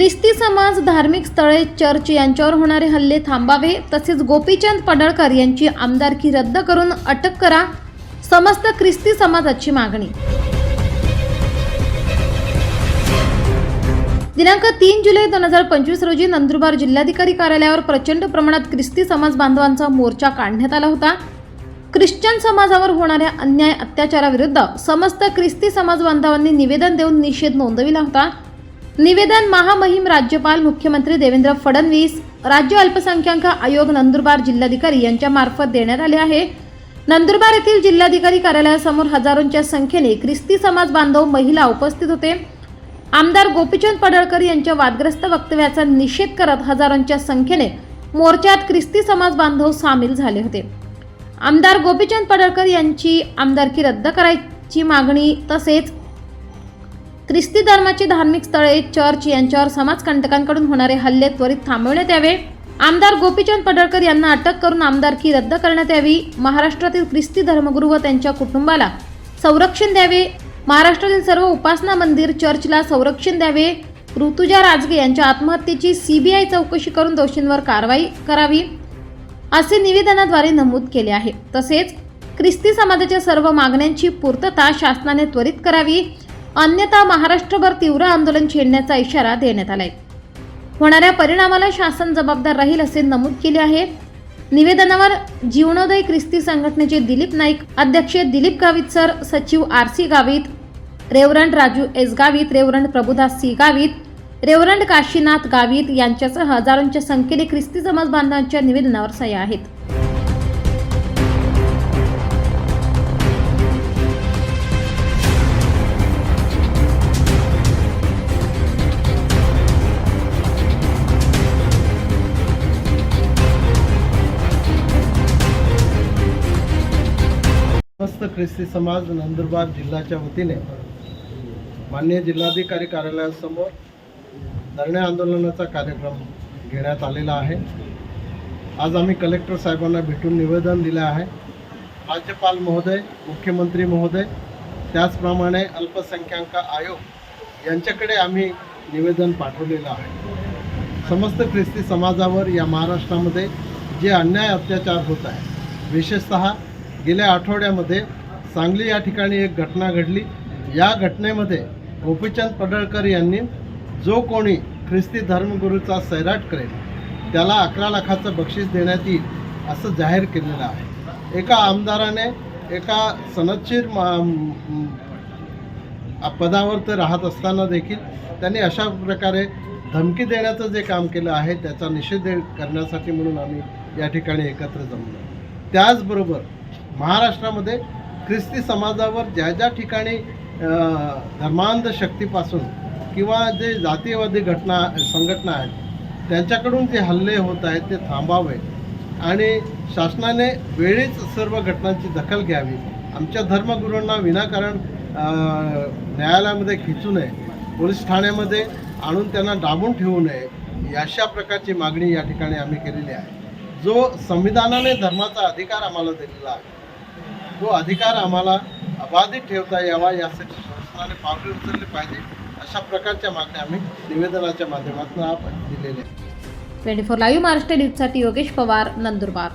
ख्रिस्ती समाज धार्मिक स्थळे चर्च यांच्यावर होणारे हल्ले थांबावे तसेच गोपीचंद पडळकर यांची आमदारकी रद्द करून अटक करा समस्त ख्रिस्ती समाजाची मागणी. दिनांक तीन जुलै दोन हजार पंचवीस रोजी नंदुरबार जिल्हाधिकारी कार्यालयावर प्रचंड प्रमाणात ख्रिस्ती समाज बांधवांचा मोर्चा काढण्यात आला होता. ख्रिश्चन समाजावर होणाऱ्या अन्याय अत्याचाराविरुद्ध समस्त ख्रिस्ती समाज बांधवांनी निवेदन देऊन निषेध नोंदविला होता. निवेदन महामहिम राज्यपाल मुख्यमंत्री देवेंद्र फडणवीस. राज्य अल्पसंख्याक आयोग नंदुरबार जिल्हाधिकारी यांच्या मार्फत देण्यात आले आहे. नंदुरबार येथील जिल्हाधिकारी कार्यालयासमोर हजारोंच्या संख्येने ख्रिस्ती समाज बांधव महिला उपस्थित होते. आमदार गोपीचंद पडळकर यांच्या वादग्रस्त वक्तव्याचा निषेध करत हजारोंच्या संख्येने मोर्चात ख्रिस्ती समाज बांधव सामील झाले होते. आमदार गोपीचंद पडळकर यांची आमदारकी रद्द करायची मागणी तसेच ख्रिस्ती धर्माची धार्मिक स्थळे चर्च यांच्यावर समाजकंटकांकडून होणारे हल्ले त्वरित थांबवण्यात यावे. आमदार गोपीचंद पडळकर यांना अटक करून आमदारकी रद्द करण्यात यावी. महाराष्ट्रातील ख्रिस्ती धर्मगुरू व त्यांच्या कुटुंबाला संरक्षण द्यावे. महाराष्ट्रातील सर्व उपासना मंदिर चर्चला संरक्षण द्यावे. ऋतुजा राजगे यांच्या आत्महत्येची सीबीआय चौकशी करून दोषींवर कारवाई करावी. असे निवेदनाद्वारे नमूद केले आहे. तसेच ख्रिस्ती समाजाच्या सर्व मागण्यांची पूर्तता शासनाने त्वरित करावी. अन्यथा महाराष्ट्रभर तीव्र आंदोलन छेडण्याचा इशारा देण्यात आलाय. होणाऱ्या परिणामाला शासन जबाबदार राहील असे नमूद केले आहे. निवेदनावर जीवनोदय ख्रिस्ती संघटनेचे दिलीप नाईक अध्यक्ष दिलीप गावित सर सचिव R C Gavit reverend Raju S Gavit reverend Prabhudas C Gavit reverend Kashinath Gavit यांच्यासह हजारोंच्या संख्येने ख्रिस्ती समाज बांधवांच्या निवेदनावर सह्या आहेत. समस्त ख्रिस्ती समाज नंदुरबार जिल्ह्याच्या वतीने माननीय जिल्हाधिकारी कार्यालयासमोर धरणे आंदोलनाचा कार्यक्रम घेण्यात आलेला आहे. आज आम्ही कलेक्टर साहेबांना भेटून निवेदन दिले आहे. राज्यपाल महोदय मुख्यमंत्री महोदय त्याचप्रमाणे अल्पसंख्याक आयोग यांच्याकडे आम्ही निवेदन पाठवलेलं आहे. समस्त ख्रिस्ती समाजावर या महाराष्ट्रामध्ये जे अन्याय अत्याचार होत आहे विशेषतः गेल्या आठवड्यामध्ये सांगली या ठिकाणी एक घटना घडली. या घटनेमध्ये गोपीचंद पडळकर यांनी जो कोणी ख्रिस्ती धर्मगुरूचा सैराट करेल त्याला अकरा लाखाचं बक्षीस देण्यात येईल असं जाहीर केलेलं आहे. एका आमदाराने एका सनदशीर मा- पदावर ते राहत असताना देखील त्यांनी अशा प्रकारे धमकी देण्याचं जे काम केलं आहे त्याचा निषेध करण्यासाठी म्हणून आम्ही या ठिकाणी एकत्र जमलो. त्याचबरोबर महाराष्ट्रामध्ये ख्रिस्ती समाजावर ज्या ज्या ठिकाणी धर्मांध शक्तीपासून किंवा जे जातीयवादी घटना संघटना आहेत त्यांच्याकडून जे हल्ले होत आहेत ते थांबावे. आणि शासनाने वेळीच सर्व घटनांची दखल घ्यावी. आमच्या धर्मगुरूंना विनाकारण न्यायालयामध्ये खिचू नये. पोलीस ठाण्यामध्ये आणून त्यांना डांबून ठेवू नये अशा प्रकारची मागणी या ठिकाणी आम्ही केलेली आहे. जो संविधानाने धर्माचा अधिकार आम्हाला दिलेला आहे तो अधिकार आम्हाला अबाधित ठेवता यावा यासाठी संस्थाने पावले उचलले पाहिजे अशा प्रकारच्या मागण्या आम्ही निवेदनाच्या माध्यमातून आपण दिलेल्या ट्वेंटी फोर लाईव्ह महाराष्ट्र न्यूजसाठी योगेश पवार नंदुरबार.